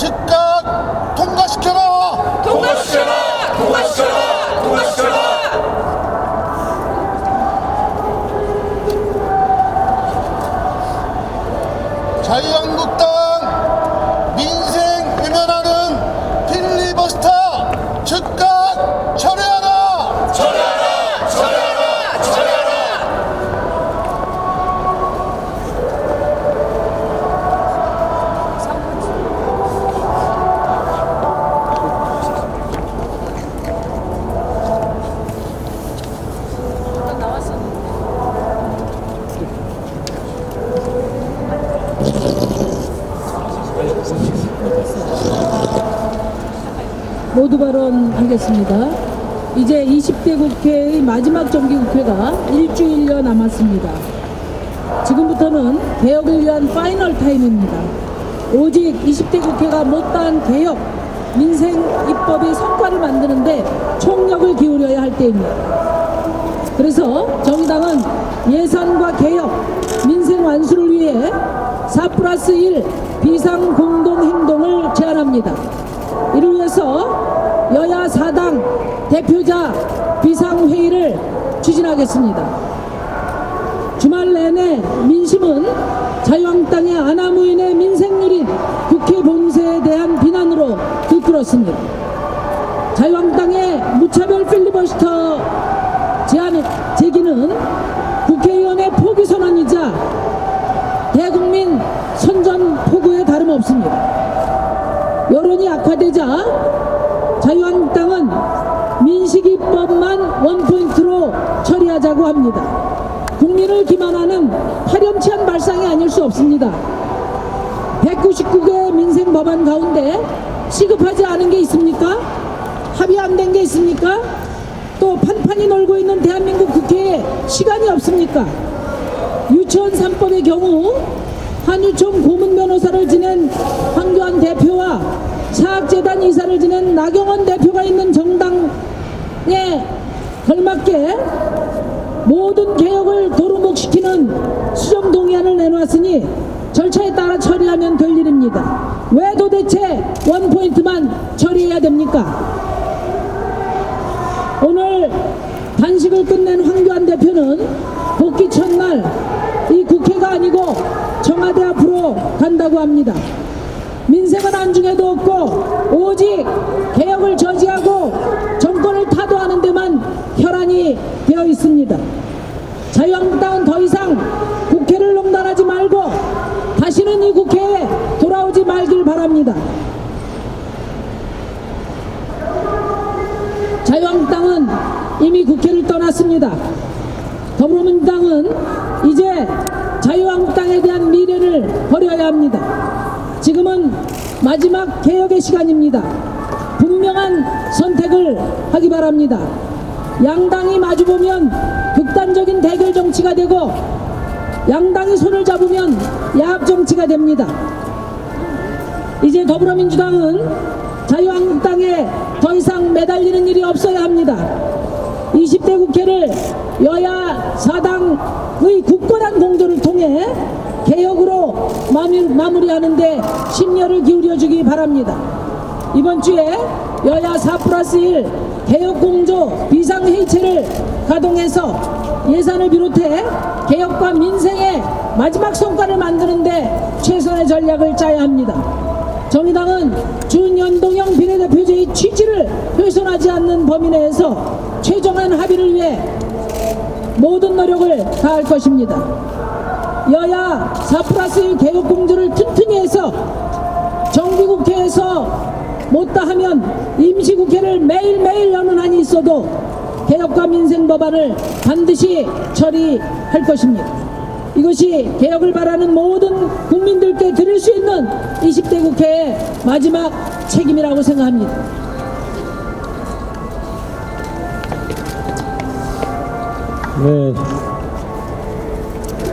즉각 통과시켜라. 통과시켜라! 통과시켜라! 통과시켜라! 자유한국당 민생 외면하는 필리버스터 즉각 철회하라. 철회하라! 철회하라! 철회하라! 모두 발언하겠습니다. 이제 20대 국회의 마지막 정기국회가 일주일여 남았습니다. 지금부터는 개혁을 위한 파이널 타임입니다. 오직 20대 국회가 못다한 개혁, 민생 입법의 성과를 만드는데 총력을 기울여야 할 때입니다. 그래서 정의당은 예산과 개혁, 민생 완수를 위해 4 플러스 1 비상 공동 행동을 제안합니다. 이를 위해서 여야 4당 대표자 비상회의를 추진하겠습니다. 주말 내내 민심은 자유한국당의 아나무인의 민생률인 국회 본세에 대한 비난으로 들끓었습니다. 자유한국당의 무차별 필리버스터 제안 제기는 국회의원의 포기 선언이자 대국민 선전포고에 다름 없습니다. 여론이 악화되자 자유한국당은 민식이법만 원포인트로 처리하자고 합니다. 국민을 기만하는 파렴치한 발상이 아닐 수 없습니다. 199개 민생 법안 가운데 시급하지 않은 게 있습니까? 합의 안 된 게 있습니까? 또 판판이 놀고 있는 대한민국 국회에 시간이 없습니까? 유치원 3법의 경우 한유총 고문 변호사를 지낸 황교안 대표와 사학재단 이사를 지낸 나경원 대표가 있는 정당에 걸맞게 모든 개혁을 도루묵시키는 수정 동의안을 내놓았으니 절차에 따라 처리하면 될 일입니다. 왜 도대체 원포인트만 처리해야 됩니까? 오늘 단식을 끝낸 황교안 대표는 복귀 첫날 이 국회가 아니고 청와대 앞으로 간다고 합니다. 민생은 안중에도 없고 오직 개혁을 저지하고 정권을 타도하는 데만 혈안이 되어 있습니다. 자유한국당은 더 이상 국회를 농단하지 말고 다시는 이 국회에 돌아오지 말길 바랍니다. 자유한국당은 이미 국회를 떠났습니다. 더불어민주당은 이제 자유한국당에 대한 미래를 버려야 합니다. 지금은 마지막 개혁의 시간입니다. 분명한 선택을 하기 바랍니다. 양당이 마주보면 극단적인 대결 정치가 되고 양당이 손을 잡으면 야합 정치가 됩니다. 이제 더불어민주당은 자유한국당에 더 이상 매달리는 일이 없어야 합니다. 20대 국회를 여야 사당의 굳 개혁으로 마무- 마무리 하는데 심려를 기울여 주기 바랍니다. 이번 주에 여야 4 플러스 1 개혁공조 비상회의체를 가동해서 예산을 비롯해 개혁과 민생의 마지막 성과를 만드는데 최선의 전략을 짜야 합니다. 정의당은 준연동형 비례대표제의 취지를 훼손하지 않는 범위 내에서 최종한 합의를 위해 모든 노력을 다할 것입니다. 여야 4 플러스 1 개혁공조를 튼튼히 해서 정기국회에서 못다 하면 임시국회를 매일매일 여는 한이 있어도 개혁과 민생 법안을 반드시 처리할 것입니다. 이것이 개혁을 바라는 모든 국민들께 드릴 수 있는 20대 국회의 마지막 책임이라고 생각합니다. 네,